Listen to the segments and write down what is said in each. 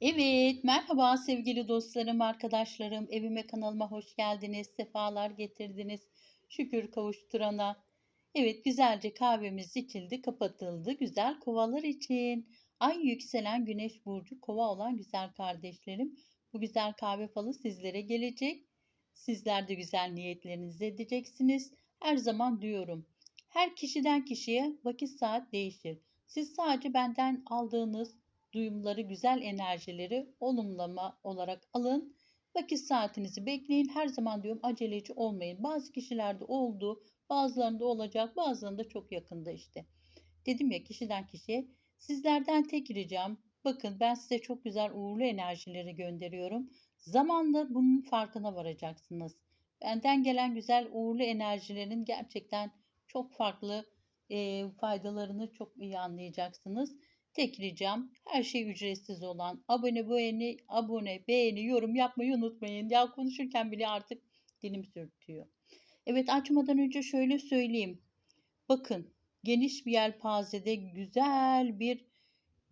Evet, merhaba sevgili dostlarım, arkadaşlarım. Evime kanalıma hoş geldiniz, sefalar getirdiniz. Şükür kavuşturana. Evet, güzelce kahvemiz içildi, kapatıldı. Güzel kovalar için. Ay yükselen güneş burcu kova olan güzel kardeşlerim. Bu güzel kahve falı sizlere gelecek. Sizler de güzel niyetlerinizi edeceksiniz. Her zaman diyorum. Her kişiden kişiye vakit saat değişir. Siz sadece benden aldığınız duyumları, güzel enerjileri olumlama olarak alın. Vakit saatinizi bekleyin. Her zaman diyorum aceleci olmayın. Bazı kişilerde oldu, bazılarında olacak, bazılarında çok yakında işte. Dedim ya kişiden kişiye. Sizlerden tek ricam bakın ben size çok güzel uğurlu enerjileri gönderiyorum. Zamanla bunun farkına varacaksınız. Benden gelen güzel uğurlu enerjilerin gerçekten çok farklı e, faydalarını çok iyi anlayacaksınız. Tek ricam her şey ücretsiz olan abone beğeni, abone, beğeni, yorum yapmayı unutmayın. Ya konuşurken bile artık dilim sürtüyor. Evet açmadan önce şöyle söyleyeyim. Bakın geniş bir yelpazede güzel bir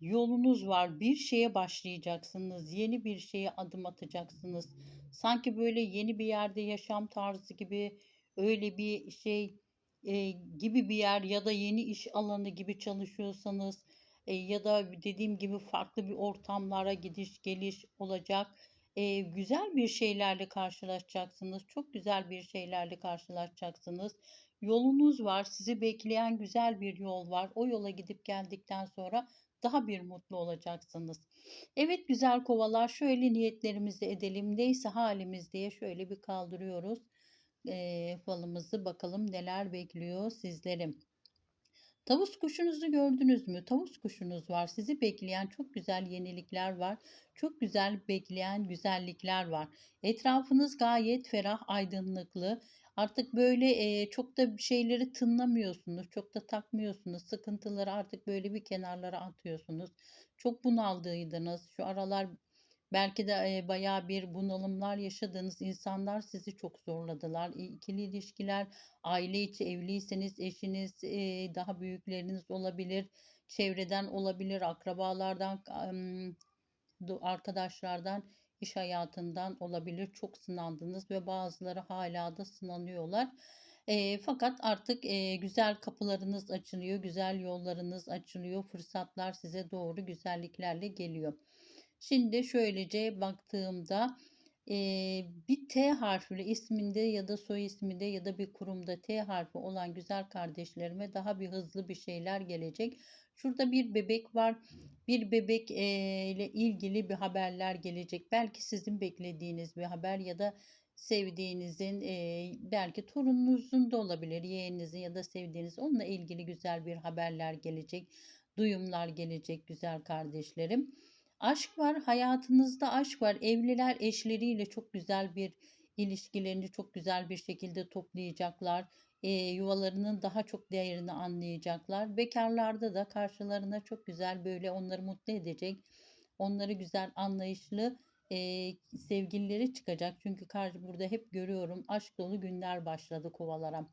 yolunuz var. Bir şeye başlayacaksınız. Yeni bir şeye adım atacaksınız. Sanki böyle yeni bir yerde yaşam tarzı gibi öyle bir şey e, gibi bir yer ya da yeni iş alanı gibi çalışıyorsanız e, ya da dediğim gibi farklı bir ortamlara gidiş geliş olacak. E, güzel bir şeylerle karşılaşacaksınız. Çok güzel bir şeylerle karşılaşacaksınız. Yolunuz var. Sizi bekleyen güzel bir yol var. O yola gidip geldikten sonra daha bir mutlu olacaksınız. Evet güzel kovalar şöyle niyetlerimizi edelim. Neyse halimiz diye şöyle bir kaldırıyoruz. E, falımızı bakalım neler bekliyor sizlerim. Tavus kuşunuzu gördünüz mü? Tavus kuşunuz var. Sizi bekleyen çok güzel yenilikler var. Çok güzel bekleyen güzellikler var. Etrafınız gayet ferah, aydınlıklı. Artık böyle e, çok da bir şeyleri tınlamıyorsunuz. Çok da takmıyorsunuz. Sıkıntıları artık böyle bir kenarlara atıyorsunuz. Çok bunaldıydınız. Şu aralar Belki de e, bayağı bir bunalımlar yaşadığınız insanlar sizi çok zorladılar. İkili ilişkiler, aile içi evliyseniz eşiniz, e, daha büyükleriniz olabilir, çevreden olabilir, akrabalardan, arkadaşlardan, iş hayatından olabilir. Çok sınandınız ve bazıları hala da sınanıyorlar. E, fakat artık e, güzel kapılarınız açılıyor, güzel yollarınız açılıyor, fırsatlar size doğru güzelliklerle geliyor. Şimdi şöylece baktığımda e, bir T harfli isminde ya da soy isminde ya da bir kurumda T harfi olan güzel kardeşlerime daha bir hızlı bir şeyler gelecek. Şurada bir bebek var. Bir bebek e, ile ilgili bir haberler gelecek. Belki sizin beklediğiniz bir haber ya da sevdiğinizin e, belki torununuzun da olabilir. Yeğeninizin ya da sevdiğiniz onunla ilgili güzel bir haberler gelecek. Duyumlar gelecek güzel kardeşlerim. Aşk var, hayatınızda aşk var. Evliler eşleriyle çok güzel bir ilişkilerini çok güzel bir şekilde toplayacaklar. E, yuvalarının daha çok değerini anlayacaklar. Bekarlarda da karşılarına çok güzel böyle onları mutlu edecek, onları güzel anlayışlı e, sevgilileri çıkacak. Çünkü karşı burada hep görüyorum aşk dolu günler başladı kovalara.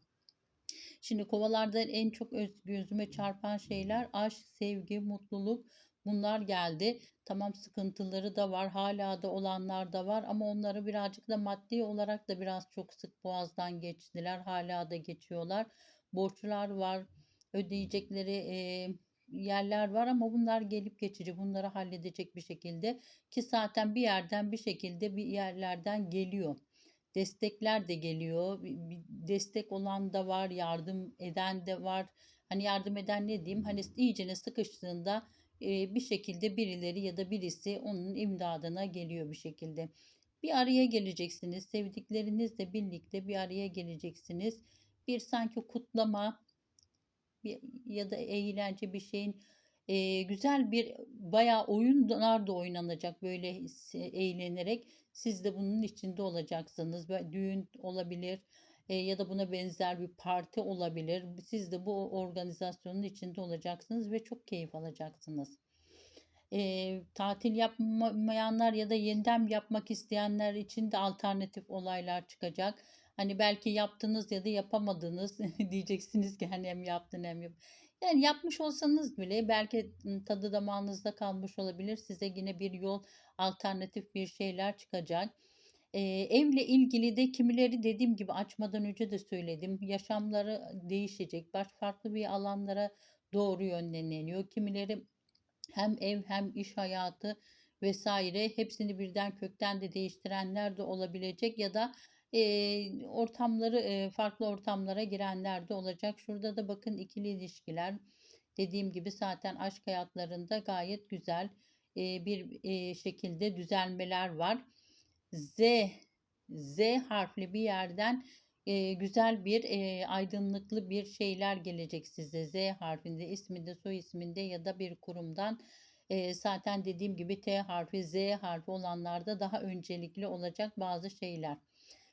Şimdi kovalarda en çok gözüme çarpan şeyler aşk, sevgi, mutluluk bunlar geldi. Tamam sıkıntıları da var, hala da olanlar da var ama onları birazcık da maddi olarak da biraz çok sık boğazdan geçtiler. Hala da geçiyorlar. Borçlar var, ödeyecekleri e, yerler var ama bunlar gelip geçici. Bunları halledecek bir şekilde ki zaten bir yerden bir şekilde bir yerlerden geliyor. Destekler de geliyor. Bir destek olan da var, yardım eden de var. Hani yardım eden ne diyeyim? Hani iyicene sıkıştığında bir şekilde birileri ya da birisi onun imdadına geliyor bir şekilde. Bir araya geleceksiniz. Sevdiklerinizle birlikte bir araya geleceksiniz. Bir sanki kutlama bir, ya da eğlence bir şeyin e, güzel bir bayağı oyunlar da oynanacak böyle eğlenerek. Siz de bunun içinde olacaksınız. Düğün olabilir e, ya da buna benzer bir parti olabilir. Siz de bu organizasyonun içinde olacaksınız ve çok keyif alacaksınız. E, tatil yapmayanlar ya da yeniden yapmak isteyenler için de alternatif olaylar çıkacak. Hani belki yaptınız ya da yapamadınız diyeceksiniz ki hani hem yaptın hem yap. Yani yapmış olsanız bile belki tadı damağınızda kalmış olabilir. Size yine bir yol, alternatif bir şeyler çıkacak. Eee, evle ilgili de kimileri dediğim gibi açmadan önce de söyledim. Yaşamları değişecek. Baş farklı bir alanlara doğru yönleniyor. Kimileri hem ev hem iş hayatı vesaire hepsini birden kökten de değiştirenler de olabilecek ya da eee, ortamları eee, farklı ortamlara girenler de olacak. Şurada da bakın ikili ilişkiler. Dediğim gibi zaten aşk hayatlarında gayet güzel eee, bir eee, şekilde düzelmeler var. Z Z harfli bir yerden eee, güzel bir eee, aydınlıklı bir şeyler gelecek size. Z harfinde isminde soy isminde ya da bir kurumdan Eee, zaten dediğim gibi T harfi, Z harfi olanlarda daha öncelikli olacak bazı şeyler.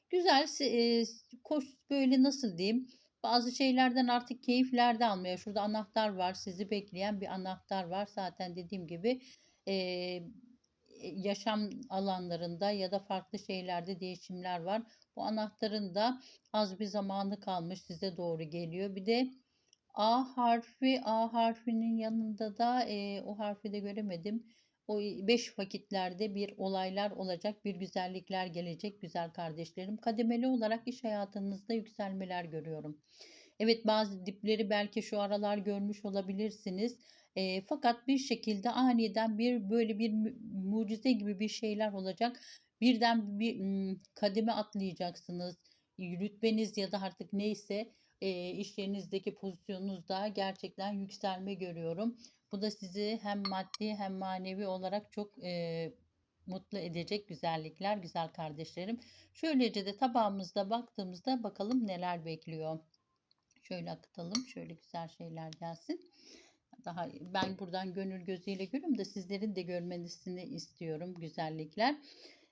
Güzel, eee, koş böyle nasıl diyeyim? Bazı şeylerden artık keyifler de almaya. Şurada anahtar var, sizi bekleyen bir anahtar var. Zaten dediğim gibi eee, yaşam alanlarında ya da farklı şeylerde değişimler var. Bu anahtarın da az bir zamanı kalmış size doğru geliyor. Bir de A harfi, A harfinin yanında da eee, o harfi de göremedim. O beş vakitlerde bir olaylar olacak, bir güzellikler gelecek güzel kardeşlerim. Kademeli olarak iş hayatınızda yükselmeler görüyorum. Evet bazı dipleri belki şu aralar görmüş olabilirsiniz. Eee, fakat bir şekilde aniden bir böyle bir mucize gibi bir şeyler olacak. Birden bir kademe atlayacaksınız. Rütbeniz ya da artık neyse eee, iş pozisyonunuzda gerçekten yükselme görüyorum. Bu da sizi hem maddi hem manevi olarak çok eee, mutlu edecek güzellikler, güzel kardeşlerim. Şöylece de tabağımızda baktığımızda bakalım neler bekliyor. Şöyle akıtalım. Şöyle güzel şeyler gelsin. Daha ben buradan gönül gözüyle görüyorum da sizlerin de görmenisini istiyorum güzellikler.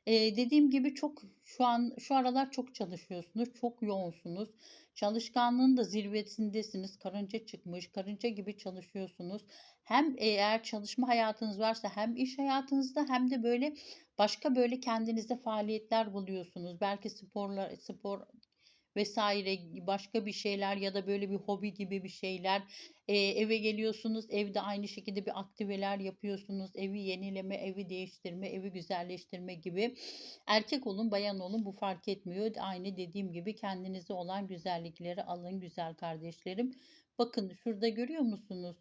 Ee, dediğim gibi çok şu an şu aralar çok çalışıyorsunuz, çok yoğunsunuz. Çalışkanlığın da zirvesindesiniz. Karınca çıkmış, karınca gibi çalışıyorsunuz. Hem eğer çalışma hayatınız varsa hem iş hayatınızda hem de böyle başka böyle kendinize faaliyetler buluyorsunuz. Belki sporlar, spor vesaire başka bir şeyler ya da böyle bir hobi gibi bir şeyler. Eee, eve geliyorsunuz, evde aynı şekilde bir aktiveler yapıyorsunuz. Evi yenileme, evi değiştirme, evi güzelleştirme gibi. Erkek olun, bayan olun bu fark etmiyor. Aynı dediğim gibi kendinize olan güzellikleri alın güzel kardeşlerim. Bakın şurada görüyor musunuz?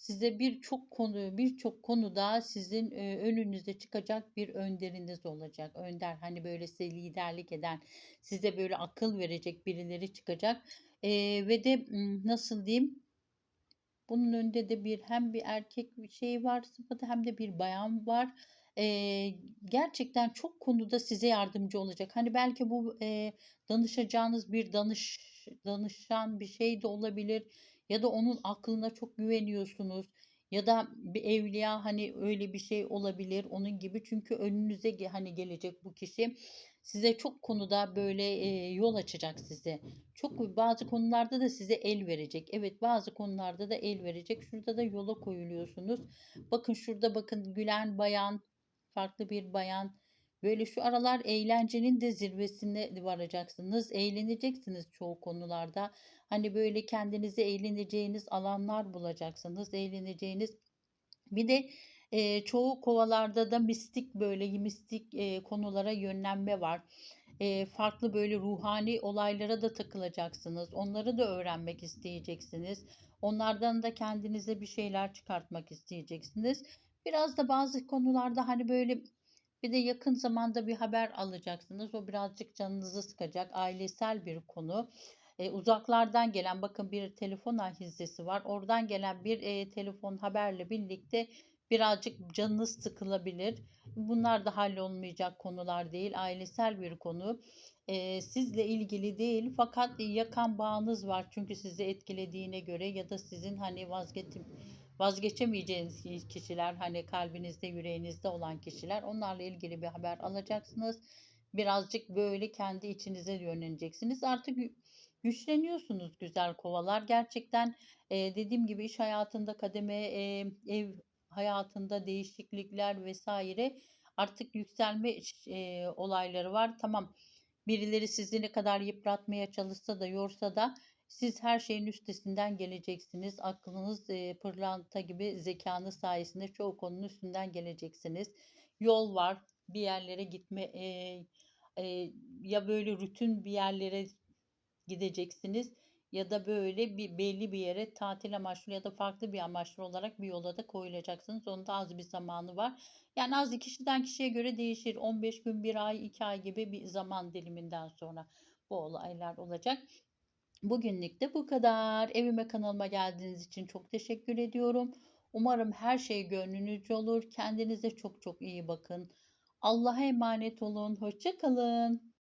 Size birçok konu birçok konuda sizin e, önünüze çıkacak bir önderiniz olacak. Önder hani böyle size liderlik eden, size böyle akıl verecek birileri çıkacak. E, ve de nasıl diyeyim? Bunun önünde de bir hem bir erkek bir şey var sıfatı hem de bir bayan var. Eee, gerçekten çok konuda size yardımcı olacak. Hani belki bu eee, danışacağınız bir danış danışan bir şey de olabilir ya da onun aklına çok güveniyorsunuz ya da bir evliya hani öyle bir şey olabilir onun gibi çünkü önünüze hani gelecek bu kişi size çok konuda böyle eee, yol açacak size. Çok bazı konularda da size el verecek. Evet bazı konularda da el verecek. Şurada da yola koyuluyorsunuz. Bakın şurada bakın gülen bayan, farklı bir bayan. Böyle şu aralar eğlencenin de zirvesine varacaksınız. Eğleneceksiniz çoğu konularda. Hani böyle kendinizi eğleneceğiniz alanlar bulacaksınız. Eğleneceğiniz bir de eee, çoğu kovalarda da mistik böyle mistik eee, konulara yönlenme var. Eee, farklı böyle ruhani olaylara da takılacaksınız. Onları da öğrenmek isteyeceksiniz. Onlardan da kendinize bir şeyler çıkartmak isteyeceksiniz. Biraz da bazı konularda hani böyle bir de yakın zamanda bir haber alacaksınız. O birazcık canınızı sıkacak. Ailesel bir konu. E, uzaklardan gelen bakın bir telefon ahizesi var. Oradan gelen bir e, telefon haberle birlikte birazcık canınız sıkılabilir. Bunlar da hallolmayacak konular değil. Ailesel bir konu. E, sizle ilgili değil fakat yakan bağınız var. Çünkü sizi etkilediğine göre ya da sizin hani vazgeç vazgeçemeyeceğiniz kişiler hani kalbinizde yüreğinizde olan kişiler onlarla ilgili bir haber alacaksınız. Birazcık böyle kendi içinize yönleneceksiniz. Artık gü- güçleniyorsunuz güzel kovalar. Gerçekten e, dediğim gibi iş hayatında kademe, e, ev hayatında değişiklikler vesaire artık yükselme e, olayları var. Tamam birileri sizi ne kadar yıpratmaya çalışsa da yorsa da Siz her şeyin üstesinden geleceksiniz. Aklınız e, pırlanta gibi zekanız sayesinde çoğu konunun üstünden geleceksiniz. Yol var, bir yerlere gitme, e, e, ya böyle rutin bir yerlere gideceksiniz ya da böyle bir belli bir yere tatil amaçlı ya da farklı bir amaçlı olarak bir yola da koyulacaksınız. Onun da az bir zamanı var. Yani az kişiden kişiye göre değişir. 15 gün, 1 ay, 2 ay gibi bir zaman diliminden sonra bu olaylar olacak. Bugünlük de bu kadar. Evime kanalıma geldiğiniz için çok teşekkür ediyorum. Umarım her şey gönlünüzce olur. Kendinize çok çok iyi bakın. Allah'a emanet olun. Hoşça kalın.